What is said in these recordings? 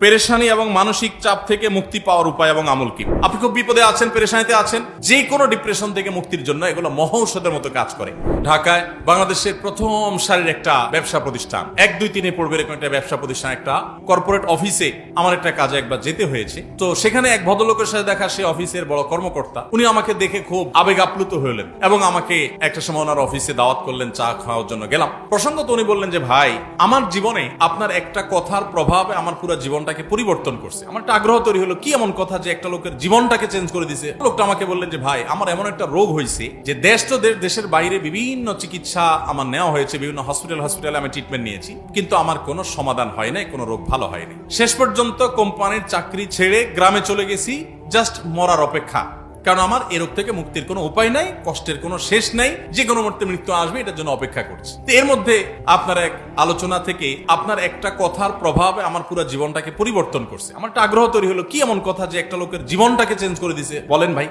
পেরেশানি এবং মানসিক চাপ থেকে মুক্তি পাওয়ার উপায় এবং আমল কি? আপনি খুব বিপদে আছেন, পেরেশানিতে আছেন যে কোনো ডিপ্রেশন থেকে মুক্তির জন্য এগুলো মহৌষধের মতো কাজ করে। ঢাকায় বাংলাদেশের প্রথম সারির একটা ব্যবসা প্রতিষ্ঠান। এক, দুই, তিনে পড়বে এরকম একটা ব্যবসা প্রতিষ্ঠান, একটা কর্পোরেট অফিসে আমার একটা কাজে একবার যেতে হয়েছে। তো সেখানে এক ভদ্রলোকের সাথে দেখা, সে অফিসের বড় কর্মকর্তা। উনি আমাকে দেখে খুব আবেগ আপ্লুত হলেন এবং আমাকে একটা সময় ওনার অফিসে দাওয়াত করলেন, চা খাওয়ার জন্য গেলাম। প্রসঙ্গত উনি বললেন যে, ভাই, আমার জীবনে আপনার একটা কথার প্রভাবে আমার পুরো জীবনটাকে পরিবর্তন করছে। আমার একটা আগ্রহ তৈরি হলো, কি এমন কথা যে একটা লোকের জীবনটাকে চেঞ্জ করে দিছে? লোকটা আমাকে বললেন যে, ভাই, আমার এমন একটা রোগ হয়েছে যে দেশ তো দেশ দেশের বাইরে বিভিন্ন চিকিৎসা আমার নেওয়া হয়েছে, বিভিন্ন হসপিটাল হসপিটালে আমি ট্রিটমেন্ট নিয়েছি। কিন্তু আমার কোনো সমাধান হয় নাই, কোনো রোগ ভালো হয়নি। শেষ পর্যন্ত কোম্পানির চাকরি ছেড়ে গ্রামে চলে গেছি জাস্ট মরার অপেক্ষা। কারণ আমার এ রোগ থেকে মুক্তির কোনো উপায় নাই, কষ্টের কোনো শেষ নাই, যে কোনো মুহূর্তে মৃত্যু আসবে, এটার জন্য অপেক্ষা করছি। তো এর মধ্যে আপনার এক আলোচনা থেকে আপনার একটা কথার প্রভাবে আমার পুরো জীবনটাকে পরিবর্তন করছে। আমার একটা আগ্রহ তৈরি হলো, কি এমন কথা যে একটা লোকের জীবনটাকে চেঞ্জ করে দিছে? বলেন ভাই।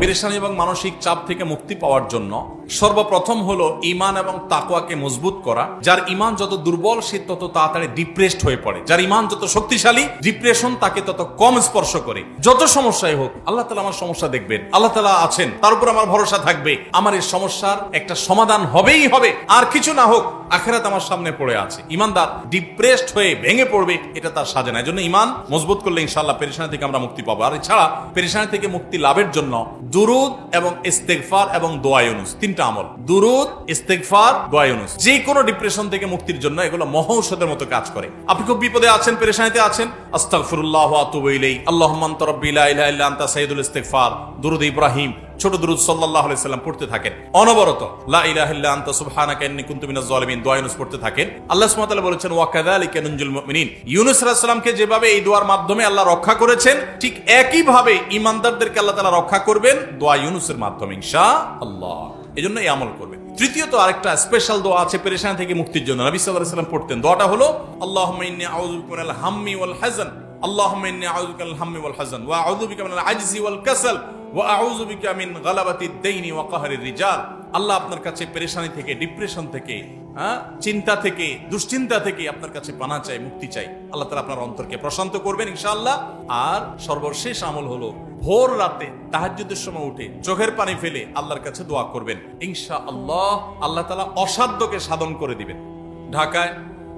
পেরেশানি এবং মানসিক চাপ থেকে মুক্তি পাওয়ার জন্য সর্বপ্রথম হলো ইমান এবং তাকওয়াকে মজবুত করা, যার ইমান যত দুর্বল সে তত তাড়াতাড়ি ডিপ্রেসড হয়ে পড়ে। যার ইমান যত শক্তিশালী ডিপ্রেশন তাকে তত কম স্পর্শ করে। যত সমস্যাই হোক, আল্লাহ তালা আমার সমস্যা দেখবেন। আল্লাহ তালা আছেন, তার উপর আমার ভরসা থাকবে। আমার এই সমস্যার একটা সমাধান হবেই হবে। আর কিছু না হোক, আখেরাত আমার সামনে পড়ে আছে। ইমানদার ডিপ্রেসড হয়ে ভেঙে পড়বে, এটা তার সাজে না। এই জন্য ইমান মজবুত করলে ইনশাল্লাহ পেরেশানি থেকে আমরা মুক্তি পাবো। আর এছাড়া পেরেশানি থেকে মুক্তি লাভের জন্য দুরুদ এবং ইস্তেকফার এবং দোয়ায়ুনুস তিনটা আমল। দুরুদ ইস্তেকফার দোয়ায়ুনুস যে কোনো ডিপ্রেশন থেকে মুক্তির জন্য এগুলো মহৌষধের মতো কাজ করে। আপনি খুব বিপদে আছেন, পেরেশানিতে আছেন? আস্তাগফিরুল্লাহ ওয়া আতুবু ইলাইহি। আল্লাহুম্মা আনতা রাব্বি লা ইলাহা ইল্লা আনতা সাইয়্যিদুল ইস্তিগফার। দুরুদ ইব্রাহিম। ছোট দুরুদ আলাইহি সাল্লাম পড়তে থাকেন। অনবরত, লা ইলাহা ইল্লা আনতা, সুবহানাকা ইন্নী কুনতু মিনাজ জালিমিন দোয়া পড়তে থাকেন। আল্লাহ যেভাবে এই দোয়ার মাধ্যমে আল্লাহ রক্ষা করেছেন, ঠিক একই ভাবে ঈমানদারদেরকে আল্লাহ রক্ষা করবেন দোয়া ইউনুসের মাধ্যমে এই আমল করবেন। তৃতীয়ত স্পেশাল দোয়া আছে থেকে মুক্তির জন্য। সাল্লাম পড়তেন। হলো ওয়া আউযু বিকা মিন গালাবাতিদ দাইনি ওয়া কাহরির আল্লাহ আপনার কাছে পেরেশানি থেকে ডিপ্রেশন থেকে হ্যাঁ চিন্তা থেকে, দুশ্চিন্তা থেকে আপনার কাছে পানা চাই মুক্তি চাই আল্লাহ তালা আপনার অন্তরকে প্রশান্ত করবেন ইনশাআল্লাহ। আর সর্বশেষ আমল হলো, ভোর রাতে তাহাজ্জুদের সময় উঠে চোখের পানি ফেলে আল্লাহর কাছে দোয়া করবেন। ইনশা আল্লাহ আল্লাহ তালা অসাধ্যকে সাধন করে দিবেন। ঢাকায়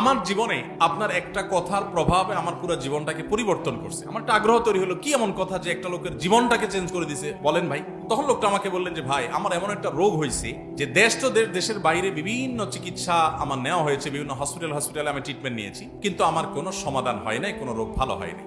আমার জীবনে আপনার একটা কথার প্রভাবে আমার পুরো জীবনটাকে পরিবর্তন করছে। আমার একটা আগ্রহ তৈরি হলো, কি এমন কথা যে একটা লোকের জীবনটাকে চেঞ্জ করে দিছে? বলেন ভাই, তখন লোকটা আমাকে বললেন যে, ভাই, আমার এমন একটা রোগ হয়েছে যে দেশ তো দেশ, দেশের বাইরে বিভিন্ন চিকিৎসা আমার নেওয়া হয়েছে, বিভিন্ন হসপিটাল হসপিটালে আমি ট্রিটমেন্ট নিয়েছি, কিন্তু আমার কোনো সমাধান হয় নাই, কোনো রোগ ভালো হয়নি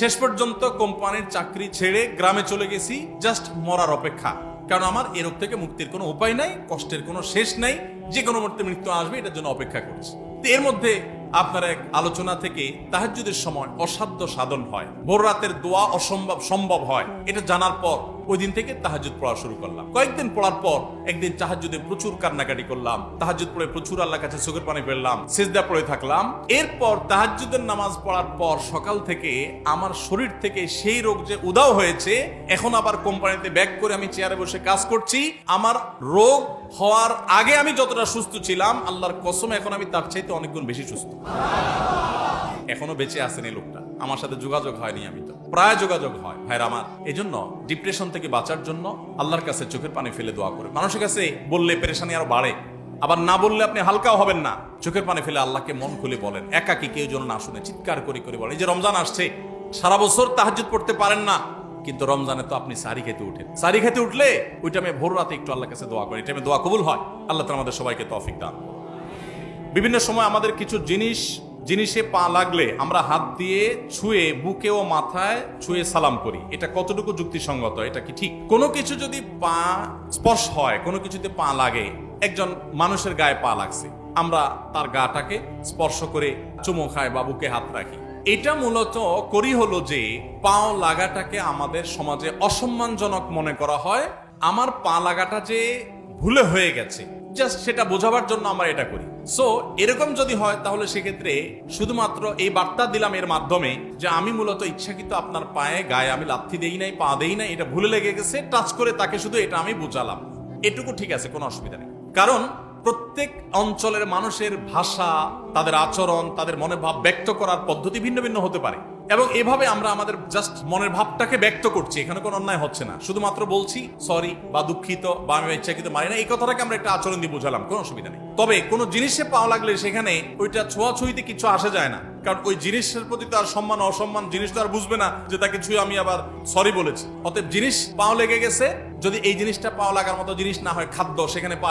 শেষ পর্যন্ত কোম্পানির চাকরি ছেড়ে গ্রামে চলে গেছি জাস্ট মরার অপেক্ষা। কারণ আমার এ রোগ থেকে মুক্তির কোনো উপায় নাই, কষ্টের কোনো শেষ নাই যে কোনো মুহূর্তে মৃত্যু আসবে, এটার জন্য অপেক্ষা করছি। তো এর মধ্যে আপনার এক আলোচনা থেকে তাহাজুদের সময় অসাধ্য সাধন হয়। ভোর রাতের দোয়া অসম্ভব সম্ভব হয়। এটা জানার পর ওই দিন থেকে তাহাজুদ পড়া শুরু করলাম। কয়েকদিন পড়ার পর একদিন তাহাজুদে প্রচুর কান্নাকাটি করলাম। তাহাজুদ পড়ে প্রচুর আল্লাহ কাছে চোখের পানি ফেললাম, সেজদা পড়ে থাকলাম। এরপর তাহাজুদের নামাজ পড়ার পর সকাল থেকে আমার শরীর থেকে সেই রোগ যে উদাও হয়েছে, এখন আবার কোম্পানিতে ব্যাক করে আমি চেয়ারে বসে কাজ করছি। আমার রোগ হওয়ার আগে আমি যতটা সুস্থ ছিলাম, আল্লাহর কসম, এখন আমি তার চাইতে অনেকগুণ বেশি সুস্থ। এখনও বেঁচে আছেন এই লোকটা। আমার সাথে যোগাযোগ হয়নি আমি তো প্রায় যোগাযোগ হয়। ভাইরা আমার জন্য ডিপ্রেশন থেকে বাঁচার জন্য আল্লাহর কাছে চোখের পানি ফেলে দোয়া করে। মানুষের কাছে বললে পেরেশানি আরও বাড়ে। আবার না বললে আপনি হালকাও হবেন না। চোখের পানি ফেলে আল্লাহকে মন খুলে বলেন। একাকি কেউ যেন না শুনে চিৎকার করে করে বলেন। এই যে রমজান আসছে, সারা বছর তাহাজুদ পড়তে পারেন না। কিন্তু রমজানে তো আপনি সারি খেতে উঠেন। সারি খেতে উঠলে ওই টাইমে ভোর রাতে একটু আল্লাহর কাছে দোয়া করি টাইমে দোয়া কবুল হয়। আল্লাহ তালা আমাদের সবাইকে তৌফিক দান বিভিন্ন সময় আমাদের কিছু জিনিস জিনিসে পা লাগলে আমরা হাত দিয়ে ছুঁয়ে বুকে ও মাথায় ছুঁয়ে সালাম করি। এটা কতটুকু যুক্তিসঙ্গত, এটা কি ঠিক? কোনো কিছু যদি পা স্পর্শ হয়, কোনো কিছুতে পা লাগে, একজন মানুষের গায়ে পা লাগছে, আমরা তার গাটাকে স্পর্শ করে চুমো খাই বা বুকে হাত রাখি। এটা মূলত করি হলো যে পাও লাগাটাকে আমাদের সমাজে অসম্মানজনক মনে করা হয়। আমার পা লাগাটা যে ভুলে হয়ে গেছে, জাস্ট সেটা বোঝাবার জন্য আমরা এটা করি। সো এরকম যদি হয়, তাহলে সেক্ষেত্রে শুধুমাত্র এই বার্তা দিলাম এর মাধ্যমে যে আমি মূলত ইচ্ছাকৃত আপনার পায়ে, গায়ে আমি লাথি দেই নাই, পা দেই নাই, এটা ভুলে লেগে গেছে টাচ করে তাকে শুধু এটা আমি বুঝালাম। এটুকু ঠিক আছে, কোনো অসুবিধা নেই। কারণ প্রত্যেক অঞ্চলের মানুষের ভাষা, তাদের আচরণ, তাদের মনোভাব ভাব ব্যক্ত করার পদ্ধতি ভিন্ন ভিন্ন হতে পারে। এবং এভাবে আমরা আমাদের জাস্ট মনের ভাবটাকে ব্যক্ত করছি। এখানে কোনো অন্যায় হচ্ছে না। শুধুমাত্র বলছি সরি বা দুঃখিত বা আমি ইচ্ছাকৃত মারি না, এই কথাটাকে আমরা একটা আচরণ দিয়ে বুঝালাম, কোনো অসুবিধা নেই। তবে কোনো জিনিসে পাওয়া লাগলে সেখানে ওইটা ছোঁয়াছুঁইতে কিছু আসে যায় না। কারণ ওই জিনিসের প্রতি তার সম্মান, অসম্মান জিনিস তো আর বুঝবে না যে তাকে ছুঁয়ে আমি আবার সরি বলেছি। অতএব জিনিস পাও লেগে গেছে, যদি এই জিনিসটা পাও লাগার মতো জিনিস না হয়, খাদ্য সেখানে পা